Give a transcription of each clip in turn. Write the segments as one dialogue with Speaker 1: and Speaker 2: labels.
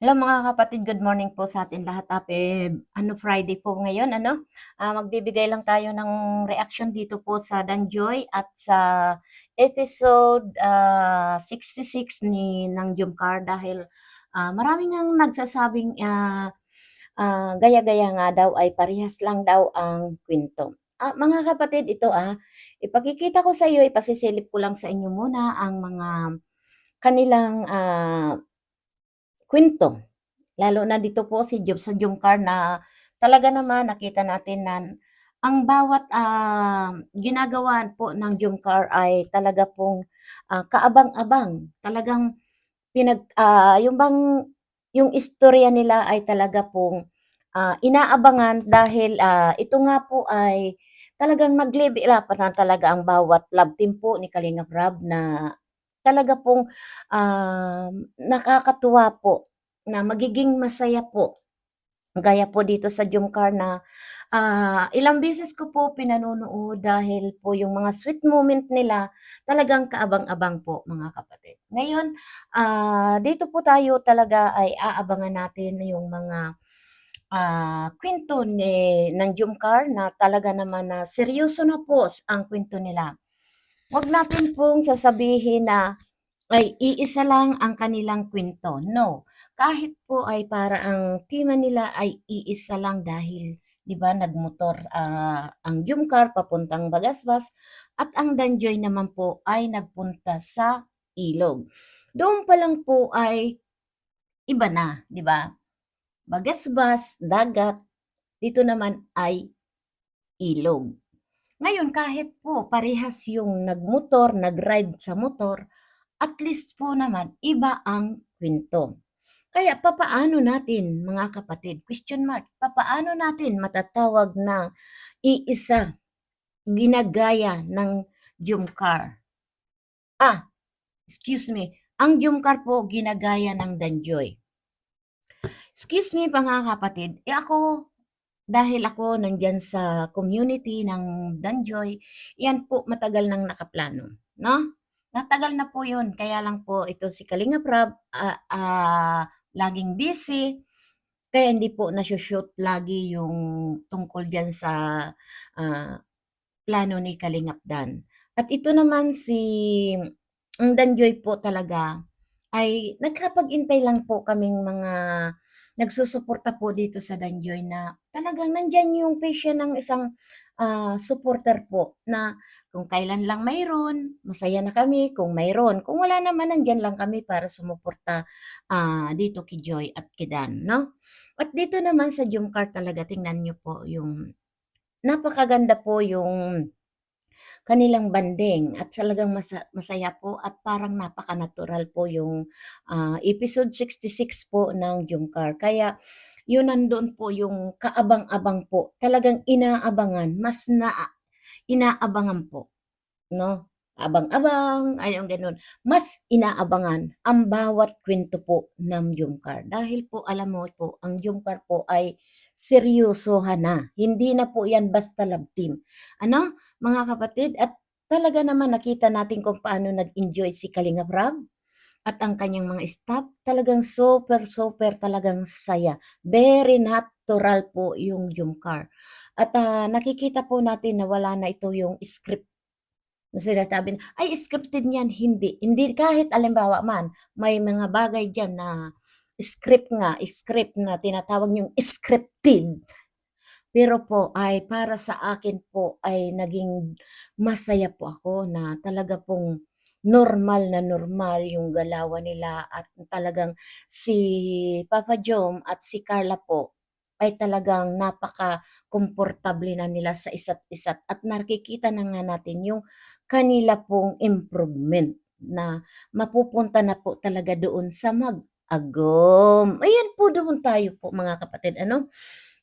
Speaker 1: Hello mga kapatid, good morning po sa atin lahat. Happy ano Friday po ngayon, ano? Ah, magbibigay lang tayo ng reaction dito po sa Danjoy at sa episode ah, 66 ni ng Jumcar dahil ah, maraming ang nagsasabing ah, ah, gaya-gaya nga daw ay parehas lang daw ang kwento. Ah, mga kapatid, ito ah, ipakikita ko sa iyo, ipasisilip ko lang sa inyo muna ang mga kanilang ah, kwento. Lalo na dito po si Job sa Jumcar na talaga naman nakita natin na ang bawat ah, ginagawa po ng Jumcar ay talaga pong ah, kaabang-abang. Talagang pinag ah, yung bang yung istorya nila ay talaga pong ah, inaabangan dahil ah, ito nga po ay talagang nag-level up na talaga ang bawat love team po ni Kalinga Prab na talaga pong um, nakakatuwa po na magiging masaya po. Gaya po dito sa Jumcar na ah, ilang beses ko po pinanonood dahil po yung mga sweet moment nila talagang kaabang-abang po mga kapatid. Ngayon, ah, dito po tayo talaga ay aabangan natin yung mga ah, kwento ni, ng Jumcar na talaga naman na seryoso na po ang kwento nila. Huwag natin pong sasabihin na ay iisa lang ang kanilang kwento. No. Kahit po ay para ang tima nila ay iisa lang dahil 'di ba nagmotor ah, ang Jumcar papuntang Bagasbas at ang Danjoy naman po ay nagpunta sa Ilog. Doon pa lang po ay iba na, 'di ba? Bagasbas, dagat, dito naman ay ilog. Ngayon, kahit po parehas yung nagmotor, nag-ride sa motor, at least po naman, iba ang kwento. Kaya papaano natin, mga kapatid, question mark, papaano natin matatawag na iisa, ginagaya ng Jumcar? Ah, excuse me, ang Jumcar po ginagaya ng Danjoy. Excuse me mga kapatid, eh ako, dahil ako nandyan sa community ng Danjoy, yan po matagal nang nakaplano, no? Natagal na po yun, kaya lang po ito si Kalinga Prab, ah, ah, laging busy, kaya hindi po nasushoot lagi yung tungkol dyan sa ah, plano ni Kalingap Dan. At ito naman si ang Danjoy po talaga ay nagkapag-intay lang po kaming mga nagsusuporta po dito sa Danjoy na talagang nandyan yung passion ng isang ah, supporter po na kung kailan lang mayroon, masaya na kami kung mayroon. Kung wala naman, nandyan lang kami para sumuporta ah, dito kay Joy at kay Dan, no? At dito naman sa Jumcar talaga, tingnan nyo po yung napakaganda po yung kanilang banding at talagang masa, masaya po at parang napaka-natural po yung ah, episode 66 po ng Jumcar. Kaya yun nandun po yung kaabang-abang po. Talagang inaabangan, mas na inaabangan po, no? Abang-abang, ayun ganun. Mas inaabangan ang bawat kwento po ng Jumcar. Dahil po, alam mo po, ang Jumcar po ay seryosohan na. Hindi na po yan basta love team. Ano, mga kapatid? At talaga naman nakita natin kung paano nag-enjoy si Kalinga Prab at ang kanyang mga staff. Talagang super, super talagang saya. Very natural po yung Jumcar. At ah, nakikita po natin na wala na ito yung script na sinasabi na, ay scripted niyan, hindi. Hindi kahit alimbawa man, may mga bagay dyan na script nga, script na tinatawag yung scripted. Pero po ay para sa akin po ay naging masaya po ako na talaga pong normal na normal yung galawan nila at talagang si Papa Jom at si Carla po ay talagang napaka-komportable na nila sa isa't isa't at nakikita na nga natin yung kanila pong improvement na mapupunta na po talaga doon sa mag-agom. Ayan po doon tayo po mga kapatid. Ano?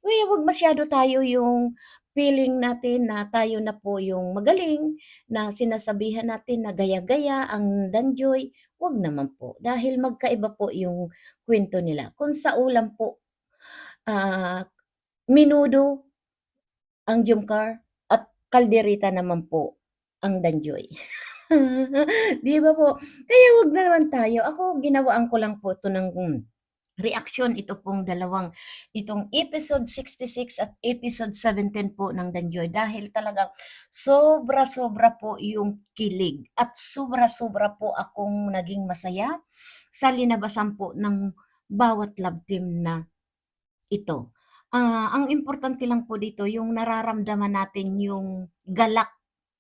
Speaker 1: Kaya wag masyado tayo yung feeling natin na tayo na po yung magaling, na sinasabihan natin na gaya-gaya ang Danjoy. Wag naman po. Dahil magkaiba po yung kwento nila. Kung sa ulam po, ah, minudo ang Jumcar at kalderita naman po ang Danjoy. 'Di ba po? Kaya wag naman tayo. Ako ginawaan ko lang po 'to ng reaksyon ito pong dalawang itong episode 66 at episode 17 po ng Danjoy dahil talagang sobra-sobra po yung kilig at sobra-sobra po akong naging masaya sa linabasan po ng bawat love team na ito. Ah, ang importante lang po dito yung nararamdaman natin yung galak,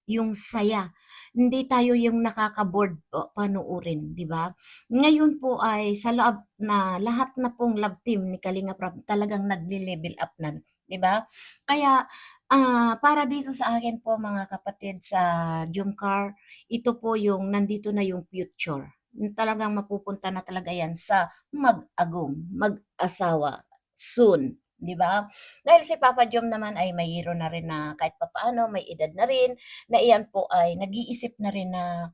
Speaker 1: yung saya. Hindi tayo yung nakaka-bored po panoorin, 'di ba? Ngayon po ay sa loob na lahat na pong love team ni Kalinga Prab talagang nagle-level up na, 'di ba? Kaya, ah, para dito sa akin po mga kapatid sa Jumcar, ito po yung nandito na yung future. Talagang mapupunta na talaga yan sa mag-agum, mag-asawa soon, 'di ba? Dahil si Papa Jom naman ay mayroon na rin na kahit papaano may edad na rin, na iyan po ay nag-iisip na rin na,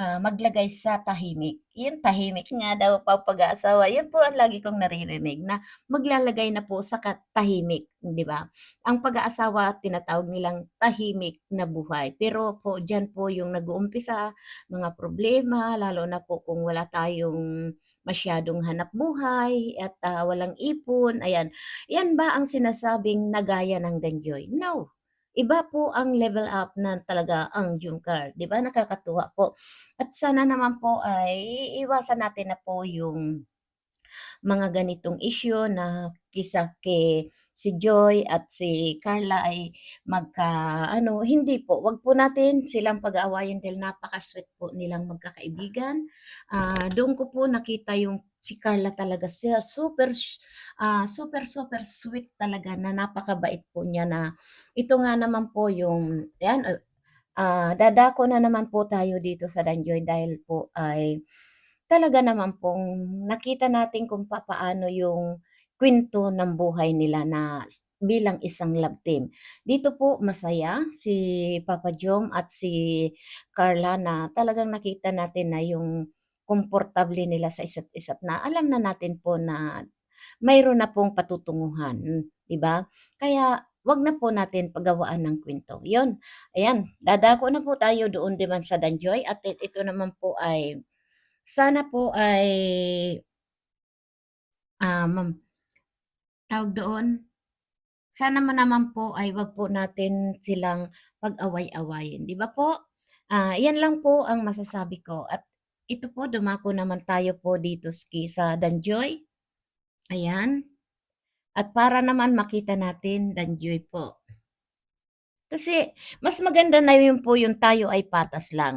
Speaker 1: ah, maglagay sa tahimik. 'Yung tahimik nga daw pa pag-aasawa, 'yan po ang lagi kong naririnig na maglalagay na po sa ka tahimik, 'di ba? Ang pag-aasawa tinatawag nilang tahimik na buhay, pero po diyan po yung nag-uumpisa mga problema, lalo na po kung wala tayong masyadong hanapbuhay at, ah, walang ipon, ayan. Yan ba ang sinasabing nagaya ng Danjoy? No. Iba po ang level up na talaga ang Jungkar, 'di ba nakakatuwa po. At sana naman po ay iiwasan natin na po yung mga ganitong issue na kisa kay si Joy at si Carla ay magka-ano, hindi po, 'wag po natin silang pag-aawayin dahil napaka-sweet po nilang magkakaibigan. Ah, doon ko po nakita yung si Carla talaga siya super ah, super, super sweet talaga na napakabait po niya na ito nga naman po yung 'yan, ah, dadako na naman po tayo dito sa Danjoy dahil po ay talaga naman pong nakita natin kung papaano yung kuwento ng buhay nila na bilang isang love team. Dito po masaya si Papa Jom at si Carla na talagang nakita natin na yung komportable nila sa isa't isa na alam na natin po na mayroon na pong patutunguhan, 'di ba? Kaya 'wag na po natin pagawaan ng kuwento, 'yun. Ayan, dadako na po tayo doon naman sa Danjoy at ito naman po ay sana po ay mam tawag doon, sana ma naman po ay 'wag po natin silang pag-away-awayin, 'di ba po? Ah, 'yan lang po ang masasabi ko at ito po dumako naman tayo po dito sa Danjoy, ayan. At para naman makita natin Danjoy po. Kasi mas maganda na yun po yung tayo ay patas lang.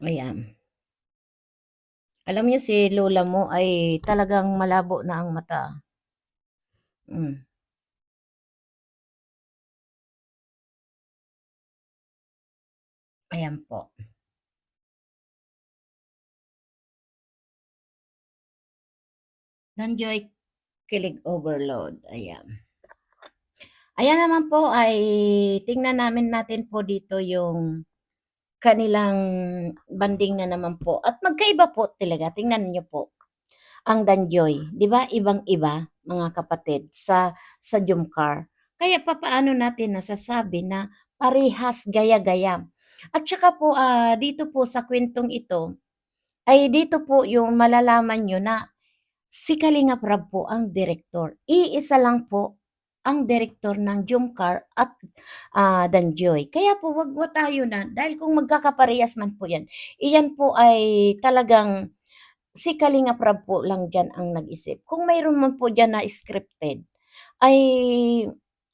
Speaker 1: Ayan. Alam niyo si lola mo ay talagang malabo na ang mata. Hmm. Ayan po. Danjoy kilig overload, ayan. Ayan naman po ay tingnan namin natin po dito yung kanilang banding na naman po at magkaiba po talaga, tingnan niyo po. Ang Danjoy, 'di ba ibang-iba mga kapatid sa sa Jumcar. Kaya papaano natin nasasabi na parehas gaya-gaya. At saka po, ah, dito po sa kuwentong ito, ay dito po yung malalaman niyo na si Kalingap Rab po ang direktor. Iisa lang po ang direktor ng Jumcar at, ah, Danjoy. Kaya po 'wag po tayo na dahil kung magkakaparehas man po 'yan, iyan po ay talagang si Kalingap Rab po lang diyan ang nag-isip. Kung mayroon man po diyan na scripted, ay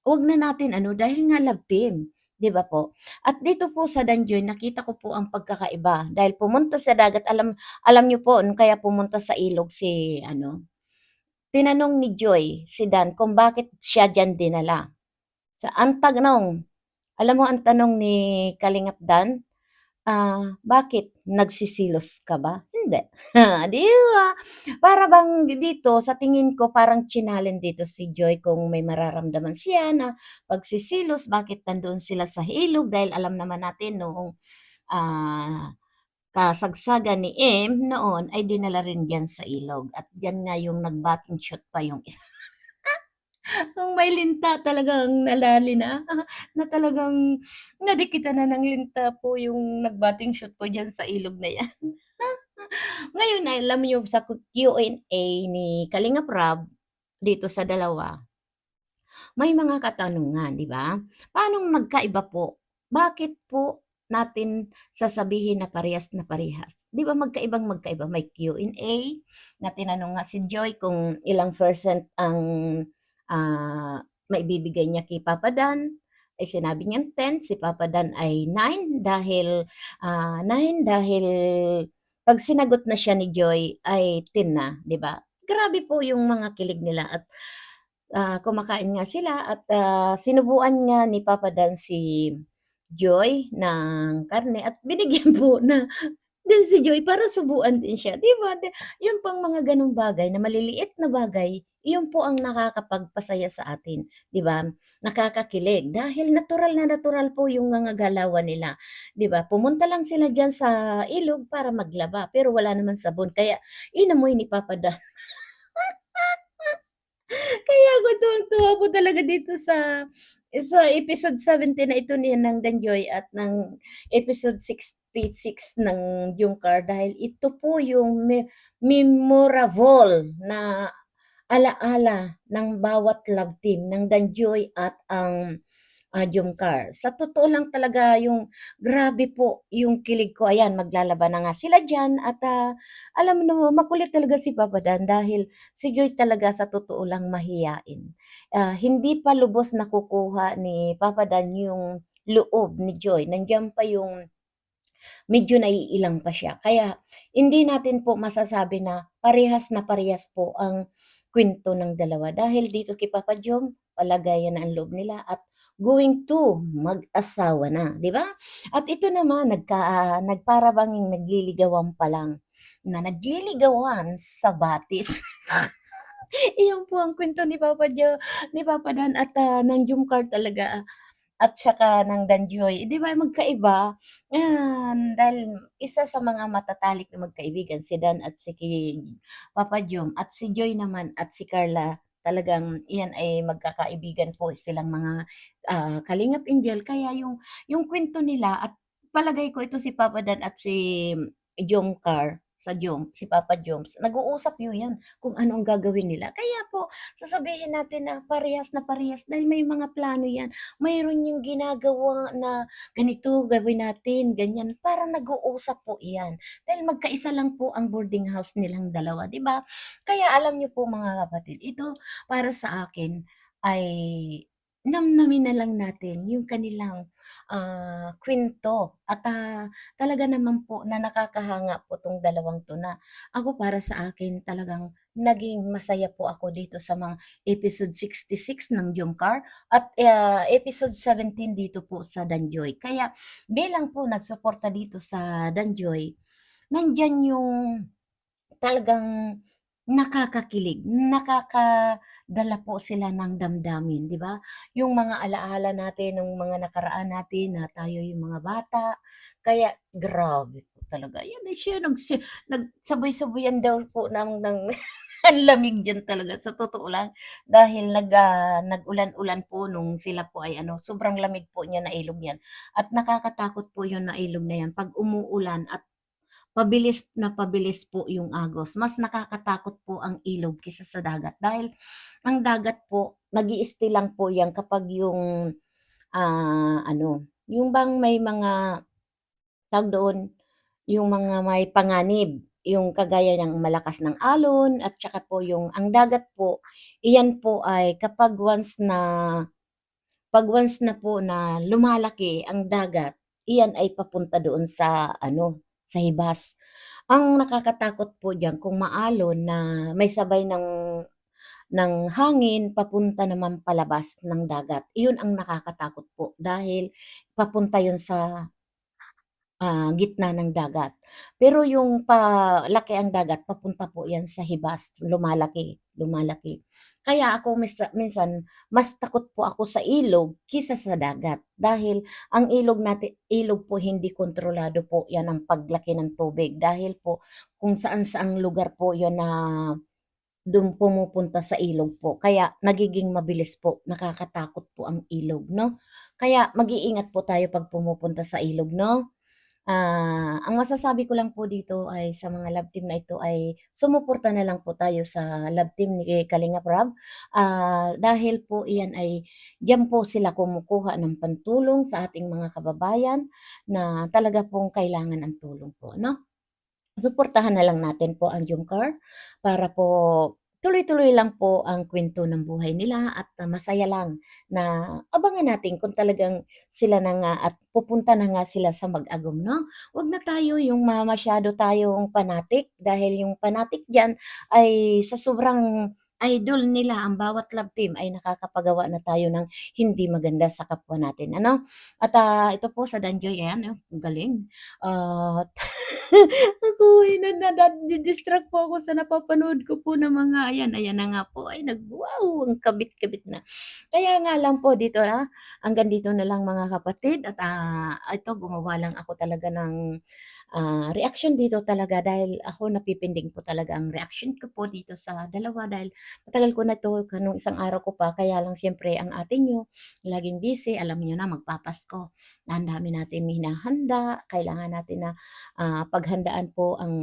Speaker 1: 'wag na natin ano dahil nga love team, 'di ba po? At dito po sa Danjoy nakita ko po ang pagkakaiba dahil pumunta sa dagat alam alam niyo po ano kaya pumunta sa ilog si ano, tinanong ni Joy si Dan kung bakit siya diyan dinala. Sa ang tanong, alam mo ang tanong ni Kalingap Dan? Ah, "Bakit nagsisilos ka ba?" Hindi, 'di ba? Para bang dito sa tingin ko parang chinaleng dito si Joy kung may mararamdaman siya na pagsisilos, bakit nandoon sila sa ilog dahil alam naman natin noong, ah, kasagsagan ni M noon ay dinala rin diyan sa ilog at diyan nga yung nag-bathing suit pa yung isa. Ang may linta talagang nalali na, na talagang nadikitan na ng linta po yung nag-bathing suit po diyan sa ilog na 'yan. Ngayon ay alam niyo sa Q&A ni Kalingap Rob, dito sa dalawa may mga katanungan, 'di ba? Paanong nagkaiba po? Bakit po natin sasabihin na parehas na parehas? 'Di ba magkaibang magkaiba, may Q&A na tinanong nga si Joy kung ilang percent ang, ah, maibibigay niya kay Papa Dan, ay sinabi niyang 10, si Papa Dan ay 9 dahil, ah, 9 dahil 'pag sinagot na siya ni Joy ay 10 na, 'di ba? Grabe po yung mga kilig nila at, ah, kumakain nga sila at, ah, sinubuan nga ni Papa Dan si Joy ng karne at binigyan po na din si Joy para subuan din siya, 'di ba? Yun pong mga gano'ng bagay na maliliit na bagay, iyon po ang nakakapagpasaya sa atin, 'di ba? Nakakakilig dahil natural na natural po yung mga galawan nila, 'di ba? Pumunta lang sila diyan sa ilog para maglaba pero wala naman sabon kaya inamoy ni Papa Dan. Kaya ako tuwang-tuwa po talaga dito sa sa episode 17 na ito ni ng Danjoy at ng episode 66 ng Jungkar dahil ito po yung me memorable na ala-ala ng bawat love team ng Danjoy at ang, ah, Jungkar. Sa totoo lang talaga yung grabe po yung kilig ko, ayan maglalaba na nga sila diyan at, ah, alam mo makulit talaga si Papa Dan dahil si Joy talaga sa totoo lang mahiyain. Ah, hindi pa lubos nakukuha ni Papa Dan yung loob ni Joy, nandiyan pa yung medyo naiilang pa siya. Kaya hindi natin po masasabi na parehas na parehas po ang kuwento ng dalawa dahil dito kay Papa Jom, palagayan ang loob nila at going to mag-asawa na, 'di ba? At ito naman nagka nag para bang nagliligawan pa lang, na nagliligawan sa batis. Iyon po ang kuwento ni Papa Jo ni Papa Dan at, ah, ng Jungkar talaga at saka ng Danjoy, 'di ba magkaiba? Yan, dahil isa sa mga matatalik na magkaibigan si Dan at si Papa Jom at si Joy naman at si Carla talagang iyan ay magkakaibigan po silang mga, ah, kalingap Angel. Kaya yung yung kuwento nila at palagay ko ito si Papa Dan at si Jungkar, sa Jom si Papa Joms, nag-uusap yu yan kung ano ang gagawin nila. Kaya po sasabihin natin na parehas na parehas dahil may mga plano yan. Mayroon yang ginagawa na ganito gawin natin, ganyan, parang nag-uusap po iyan. Dahil magkaisa lang po ang boarding house nilang dalawa, 'di ba? Kaya alam niyo po mga kapatid, ito para sa akin ay namnamin na lang natin yung kanilang, ah, kuwento at, ah, talaga naman po na nakakahanga po 'tong dalawang 'to na ako para sa akin talagang naging masaya po ako dito sa mga episode 66 ng Jungkar at, ah, episode 17 dito po sa Danjoy. Kaya bilang po nagsuporta dito sa Danjoy, nandiyan yung talagang nakakakilig, nakakadala po sila ng damdamin, 'di ba? Yung mga ala-ala natin nung mga nakaraan natin na tayo yung mga bata, kaya grabe po talaga. Yan ay siya nagsi nagsabay-sabayan daw po ng ng lamig diyan talaga sa totoo lang dahil nag, ah, nag-ulan-ulan po nung sila po ay ano, sobrang lamig po niyan na ilog niyan at nakakatakot po yun na ilog na yan 'pag umuulan at pabilis na pabilis po yung agos. Mas nakakatakot po ang ilog kaysa sa dagat dahil ang dagat po nag-i-stay lang po yan kapag yung, ah, ano, yung bang may mga tawag doon, yung mga may panganib, yung kagaya ng malakas ng alon at saka po yung ang dagat po, iyan po ay kapag once na 'pag once na po na lumalaki ang dagat, iyan ay papunta doon sa ano, sa hibas. Ang nakakatakot po diyan kung maalon na may sabay ng ng hangin papunta naman palabas ng dagat, iyon ang nakakatakot po dahil papunta yun sa ah, gitna ng dagat. Pero yung palaki ang dagat papunta po yan sa hibas, lumalaki, lumalaki. Kaya ako misa minsan mas takot po ako sa ilog kaysa sa dagat dahil ang ilog nati ilog po hindi kontrolado po yan ang paglaki ng tubig dahil po kung saan-saang lugar po yun na dun pumupunta sa ilog po kaya nagiging mabilis po, nakakatakot po ang ilog 'no? Kaya mag-iingat po tayo 'pag pumupunta sa ilog 'no? Ah, ang masasabi ko lang po dito ay sa mga love team na ito ay sumuporta na lang po tayo sa love team ni Kalingap Rob. Ah, dahil po iyan ay diyan po sila kumukuha ng pantulong sa ating mga kababayan na talaga pong kailangan ang tulong po, 'no? Suportahan na lang natin po ang Jungkar para po tuloy-tuloy lang po ang kwento ng buhay nila at ah, masaya lang na abangan natin kung talagang sila na nga at pupunta na nga sila sa mag-agum, 'no? Wag na tayo yung ma masyado tayong fanatic dahil yung fanatic diyan ay sa sobrang idol nila ang bawat love team ay nakakapagawa na tayo ng hindi maganda sa kapwa natin, ano? At, ah, ito po sa Danjoy ayan, oh, galing. At ako na nadi-distract po ako sa napapanood ko po ng mga ayan, ayan na nga po ay nag-wow, ang kabit-kabit na. Kaya nga lang po dito, ah, hanggang dito na lang mga kapatid at, ah, ito gumawa lang ako talaga ng, ah, reaksyon dito talaga dahil ako napipinding po talaga ang reaksyon ko po dito sa dalawa dahil matagal ko na 'to ka nung isang araw ko pa kaya lang siyempre ang ate niyo laging busy, alam niyo na magpapasko. Ang dami nating hinahanda, kailangan natin na ah, paghandaan po ang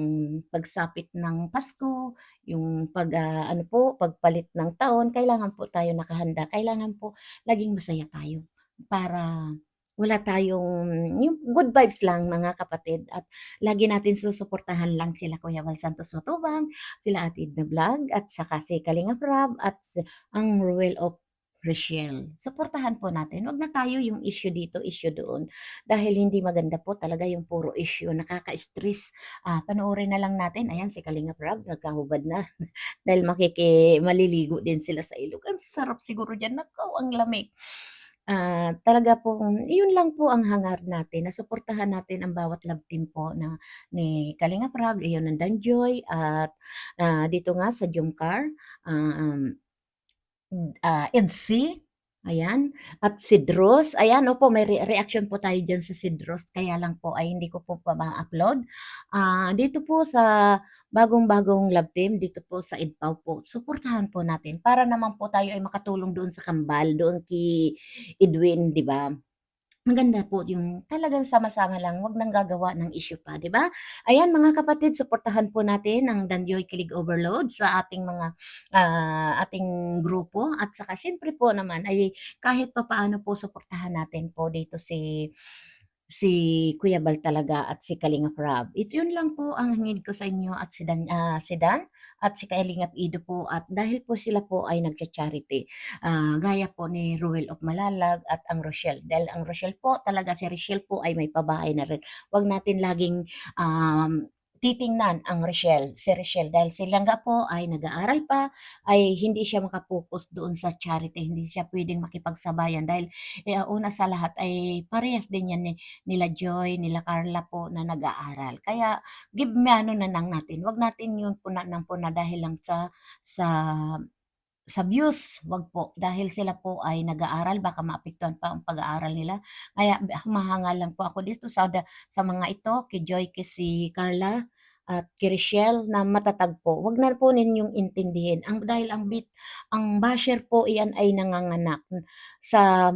Speaker 1: pagsapit ng Pasko, yung pag ah, ano po, pagpalit ng taon, kailangan po tayo nakahanda. Kailangan po laging masaya tayo para wala tayong yung good vibes lang mga kapatid at lagi natin susuportahan lang sila Kuya Val Santos Matubang, sila Ate Edna Vlog at saka si Kalingap Rob at ang Ruel of Rochelle. Suportahan po natin. Wag na tayo yung issue dito, issue doon. Dahil hindi maganda po talaga yung puro issue, nakaka-stress. Ah, panoorin na lang natin. Ayan, si Kalingap Rob, nagkahubad na. Dahil makiki, maliligo din sila sa ilog. Ang sarap siguro dyan. Nakaw, ang lamig. Ah, talaga pong, yun lang po ang hangar natin, na suportahan natin ang bawat love team po na ni Kalingap Rob, iyon ng Danjoy, at ah, dito nga sa Jumcar, ah, um, ah, Edsy, ayan, at Sidros, ayan, opo, may re reaction po tayo diyan sa Sidros, kaya lang po ay hindi ko po pa ma-upload. Ah, dito po sa bagong-bagong love team, dito po sa Idpaw po, suportahan po natin para naman po tayo ay makatulong doon sa kambal, doon kay Edwin, 'di ba? Maganda po yung talagang sama-sama lang, wag nang gagawa ng issue pa, 'di ba? Ayan mga kapatid, suportahan po natin ang Danjoy Kilig Overload sa ating mga, ah, ating grupo at saka siyempre po naman ay kahit papaano po suportahan natin po dito si si Kuya Bal talaga at si Kalingap Rob. It yun lang po ang hingid ko sa inyo at si Dan, ah, si Dan at si Kalingap Ido po at dahil po sila po ay nagcha-charity. Ah, gaya po ni Ruel of Malalag at ang Rochelle. Dahil ang Rochelle po talaga si Rochelle po ay may pabahay na rin. Wag natin laging um, titingnan ang Rochelle, si Rochelle. Dahil si Langga po ay nag-aaral pa, ay hindi siya makapokus doon sa charity, hindi siya pwedeng makipagsabayan. Dahil eh, una sa lahat ay parehas din yan ni, nila Joy, nila Carla po na nag-aaral. Kaya give me ano na lang natin, wag natin yun puna ng puna dahil lang sa sa sa views, wag po. Dahil sila po ay nag-aaral, baka maapektuhan pa ang pag-aaral nila. Kaya humahanga lang po ako dito sa, sa mga ito, kay Joy, kay si Carla, at kay Richelle na matatag po. Wag na po ninyong intindihin. Ang, dahil ang bit, ang basher po iyan ay nanganganak sa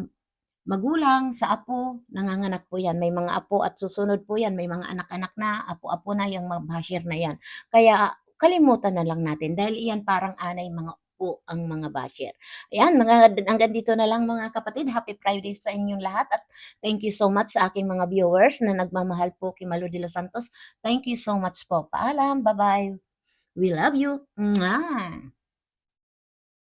Speaker 1: magulang, sa apo, nanganganak po yan. May mga apo at susunod po yan. May mga anak-anak na, apo-apo na yung mga basher na yan. Kaya kalimutan na lang natin dahil iyan parang anay mga po ang mga basher. Ayan, mga, hanggang dito na lang mga kapatid. Happy Friday sa inyong lahat at thank you so much sa aking mga viewers na nagmamahal po kay Malo de los Santos. Thank you so much po. Paalam. Bye-bye. We love you. Mwah!